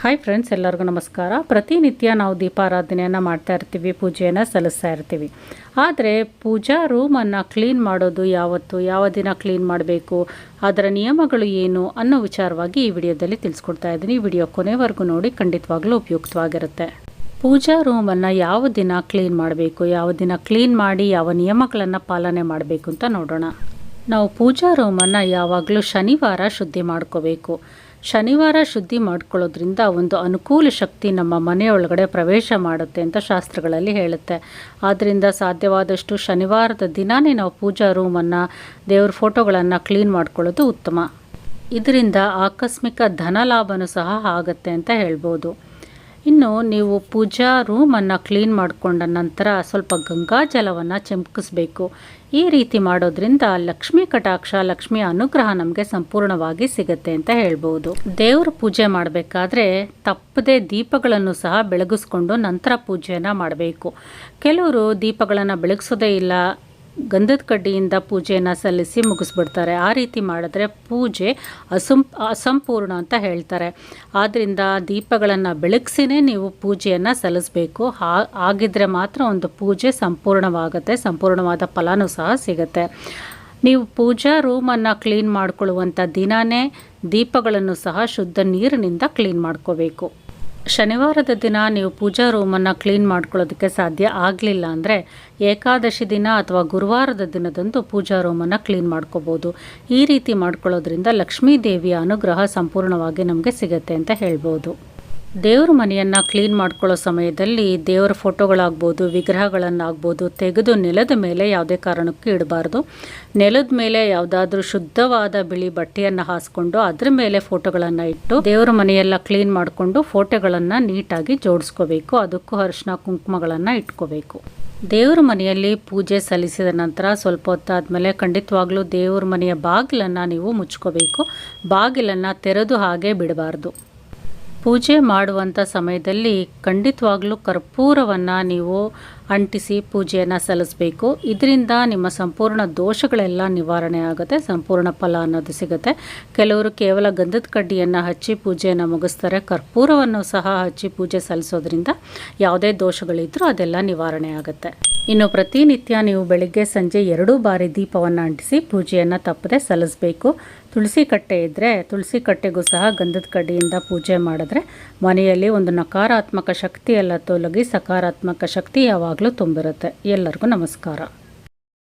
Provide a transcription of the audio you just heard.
Hi friends ಎಲ್ಲರಿಗೂ ನಮಸ್ಕಾರ. ಪ್ರತಿನಿತ್ಯ ನಾವು ದೀಪಾರಾಧನೆಯನ್ನು ಮಾಡ್ತಾ ಇರ್ತೀವಿ, ಪೂಜೆಯನ್ನು ಸಲ್ಲಿಸ್ತಾ ಇರ್ತೀವಿ. ಆದರೆ ಪೂಜಾ ರೂಮನ್ನು ಕ್ಲೀನ್ ಮಾಡೋದು ಯಾವತ್ತು, ಯಾವ ದಿನ ಕ್ಲೀನ್ ಮಾಡಬೇಕು, ಅದರ ನಿಯಮಗಳು ಏನು ಅನ್ನೋ ವಿಚಾರವಾಗಿ ಈ ವಿಡಿಯೋದಲ್ಲಿ ತಿಳಿಸ್ಕೊಡ್ತಾ ಇದ್ದೀನಿ. ಈ ವಿಡಿಯೋ ಕೊನೆವರೆಗೂ ನೋಡಿ, ಖಂಡಿತವಾಗ್ಲೂ ಉಪಯುಕ್ತವಾಗಿರುತ್ತೆ. ಪೂಜಾ ರೂಮನ್ನು ಯಾವ ದಿನ ಕ್ಲೀನ್ ಮಾಡಬೇಕು, ಯಾವ ದಿನ ಕ್ಲೀನ್ ಮಾಡಿ, ಯಾವ ನಿಯಮಗಳನ್ನು ಪಾಲನೆ ಮಾಡಬೇಕು ಅಂತ ನೋಡೋಣ. ನಾವು ಪೂಜಾ ರೂಮನ್ನು ಯಾವಾಗಲೂ ಶನಿವಾರ ಶುದ್ಧಿ ಮಾಡ್ಕೋಬೇಕು. ಶನಿವಾರ ಶುದ್ಧಿ ಮಾಡ್ಕೊಳ್ಳೋದ್ರಿಂದ ಒಂದು ಅನುಕೂಲ ಶಕ್ತಿ ನಮ್ಮ ಮನೆಯೊಳಗಡೆ ಪ್ರವೇಶ ಮಾಡುತ್ತೆ ಅಂತ ಶಾಸ್ತ್ರಗಳಲ್ಲಿ ಹೇಳುತ್ತೆ. ಆದ್ದರಿಂದ ಸಾಧ್ಯವಾದಷ್ಟು ಶನಿವಾರದ ದಿನಾನೇ ನಾವು ಪೂಜಾ ರೂಮನ್ನು, ದೇವ್ರ ಫೋಟೋಗಳನ್ನು ಕ್ಲೀನ್ ಮಾಡ್ಕೊಳ್ಳೋದು ಉತ್ತಮ. ಇದರಿಂದ ಆಕಸ್ಮಿಕ ಧನ ಲಾಭನೂ ಸಹ ಆಗುತ್ತೆ ಅಂತ ಹೇಳ್ಬೋದು. ಇನ್ನು ನೀವು ಪೂಜಾ ರೂಮನ್ನು ಕ್ಲೀನ್ ಮಾಡಿಕೊಂಡ ನಂತರ ಸ್ವಲ್ಪ ಗಂಗಾ ಜಲವನ್ನು ಚಿಮ್ಕಿಸ್ಬೇಕು. ಈ ರೀತಿ ಮಾಡೋದ್ರಿಂದ ಲಕ್ಷ್ಮೀ ಕಟಾಕ್ಷ, ಲಕ್ಷ್ಮಿ ಅನುಗ್ರಹ ನಮಗೆ ಸಂಪೂರ್ಣವಾಗಿ ಸಿಗುತ್ತೆ ಅಂತ ಹೇಳ್ಬೋದು. ದೇವ್ರ ಪೂಜೆ ಮಾಡಬೇಕಾದ್ರೆ ತಪ್ಪದೆ ದೀಪಗಳನ್ನು ಸಹ ಬೆಳಗಿಸ್ಕೊಂಡು ನಂತರ ಪೂಜೆಯನ್ನು ಮಾಡಬೇಕು. ಕೆಲವರು ದೀಪಗಳನ್ನು ಬೆಳಗಿಸೋದೇ ಇಲ್ಲ ಗಂಧದ ಕಡ್ಡಿಯಿಂದ ಪೂಜೆಯನ್ನು ಸಲ್ಲಿಸಿ ಮುಗಿಸ್ಬಿಡ್ತಾರೆ. ಆ ರೀತಿ ಮಾಡಿದ್ರೆ ಪೂಜೆ ಅಸಂ, ಅಸಂಪೂರ್ಣ ಅಂತ ಹೇಳ್ತಾರೆ. ಆದ್ದರಿಂದ ದೀಪಗಳನ್ನು ಬೆಳಗ್ಸಿನೇ ನೀವು ಪೂಜೆಯನ್ನು ಸಲ್ಲಿಸಬೇಕು. ಆಗಿದ್ದರೆ ಮಾತ್ರ ಒಂದು ಪೂಜೆ ಸಂಪೂರ್ಣವಾಗುತ್ತೆ, ಸಂಪೂರ್ಣವಾದ ಫಲನೂ ಸಹ ಸಿಗುತ್ತೆ. ನೀವು ಪೂಜಾ ರೂಮನ್ನು ಕ್ಲೀನ್ ಮಾಡಿಕೊಳ್ಳುವಂಥ ದಿನವೇ ದೀಪಗಳನ್ನು ಸಹ ಶುದ್ಧ ನೀರಿನಿಂದ ಕ್ಲೀನ್ ಮಾಡ್ಕೋಬೇಕು. ಶನಿವಾರದ ದಿನ ನೀವು ಪೂಜಾ ರೂಮನ್ನು ಕ್ಲೀನ್ ಮಾಡ್ಕೊಳ್ಳೋದಕ್ಕೆ ಸಾಧ್ಯ ಆಗಲಿಲ್ಲ ಅಂದರೆ ಏಕಾದಶಿ ದಿನ ಅಥವಾ ಗುರುವಾರದ ದಿನದಂದು ಪೂಜಾ ರೂಮನ್ನು ಕ್ಲೀನ್ ಮಾಡ್ಕೋಬೋದು. ಈ ರೀತಿ ಮಾಡ್ಕೊಳ್ಳೋದ್ರಿಂದ ಲಕ್ಷ್ಮೀ ದೇವಿಯ ಅನುಗ್ರಹ ಸಂಪೂರ್ಣವಾಗಿ ನಮಗೆ ಸಿಗುತ್ತೆ ಅಂತ ಹೇಳ್ಬೋದು. ದೇವ್ರ ಮನೆಯನ್ನು ಕ್ಲೀನ್ ಮಾಡ್ಕೊಳ್ಳೋ ಸಮಯದಲ್ಲಿ ದೇವರ ಫೋಟೋಗಳಾಗ್ಬೋದು, ವಿಗ್ರಹಗಳನ್ನಾಗ್ಬೋದು ತೆಗೆದು ನೆಲದ ಮೇಲೆ ಯಾವುದೇ ಕಾರಣಕ್ಕೂ ಇಡಬಾರ್ದು. ನೆಲದ ಮೇಲೆ ಯಾವುದಾದ್ರೂ ಶುದ್ಧವಾದ ಬಿಳಿ ಬಟ್ಟೆಯನ್ನು ಹಾಸ್ಕೊಂಡು ಅದ್ರ ಮೇಲೆ ಫೋಟೋಗಳನ್ನು ಇಟ್ಟು ದೇವರ ಮನೆಯೆಲ್ಲ ಕ್ಲೀನ್ ಮಾಡಿಕೊಂಡು ಫೋಟೋಗಳನ್ನು ನೀಟಾಗಿ ಜೋಡಿಸ್ಕೋಬೇಕು. ಅದಕ್ಕೂ ಅರಿಶಿನ ಕುಂಕುಮಗಳನ್ನು ಇಟ್ಕೋಬೇಕು. ದೇವ್ರ ಮನೆಯಲ್ಲಿ ಪೂಜೆ ಸಲ್ಲಿಸಿದ ನಂತರ ಸ್ವಲ್ಪ ಹೊತ್ತಾದಮೇಲೆ ಖಂಡಿತವಾಗ್ಲೂ ದೇವ್ರ ಮನೆಯ ಬಾಗಿಲನ್ನು ನೀವು ಮುಚ್ಕೋಬೇಕು. ಬಾಗಿಲನ್ನು ತೆರೆದು ಹಾಗೆ ಬಿಡಬಾರ್ದು. ಪೂಜೆ ಮಾಡುವಂಥ ಸಮಯದಲ್ಲಿ ಖಂಡಿತವಾಗ್ಲೂ ಕರ್ಪೂರವನ್ನು ನೀವು ಅಂಟಿಸಿ ಪೂಜೆಯನ್ನು ಸಲ್ಲಿಸಬೇಕು. ಇದರಿಂದ ನಿಮ್ಮ ಸಂಪೂರ್ಣ ದೋಷಗಳೆಲ್ಲ ನಿವಾರಣೆ ಆಗುತ್ತೆ, ಸಂಪೂರ್ಣ ಫಲ ಅನ್ನೋದು ಸಿಗುತ್ತೆ. ಕೆಲವರು ಕೇವಲ ಗಂಧದ ಕಡ್ಡಿಯನ್ನು ಹಚ್ಚಿ ಪೂಜೆಯನ್ನು ಮುಗಿಸ್ತಾರೆ, ಕರ್ಪೂರವನ್ನು ಸಹ ಹಚ್ಚಿ ಪೂಜೆ ಸಲ್ಲಿಸೋದ್ರಿಂದ ಯಾವುದೇ ದೋಷಗಳಿದ್ರೂ ಅದೆಲ್ಲ ನಿವಾರಣೆ ಆಗುತ್ತೆ. ಇನ್ನು ಪ್ರತಿನಿತ್ಯ ನೀವು ಬೆಳಿಗ್ಗೆ ಸಂಜೆ ಎರಡೂ ಬಾರಿ ದೀಪವನ್ನು ಅಂಟಿಸಿ ಪೂಜೆಯನ್ನು ತಪ್ಪದೆ ಸಲ್ಲಿಸಬೇಕು. ತುಳಸಿ ಕಟ್ಟೆ ಇದ್ದರೆ ತುಳಸಿ ಕಟ್ಟೆಗೂ ಸಹ ಗಂಧದ ಕಡ್ಡಿಯಿಂದ ಪೂಜೆ ಮಾಡಿದ್ರೆ ಮನೆಯಲ್ಲಿ ಒಂದು ನಕಾರಾತ್ಮಕ ಶಕ್ತಿ ಎಲ್ಲ ತೊಲಗಿ ಸಕಾರಾತ್ಮಕ ಶಕ್ತಿ ಯಾವಾಗಲೂ ತುಂಬಿರುತ್ತೆ. ಎಲ್ಲರಿಗೂ ನಮಸ್ಕಾರ.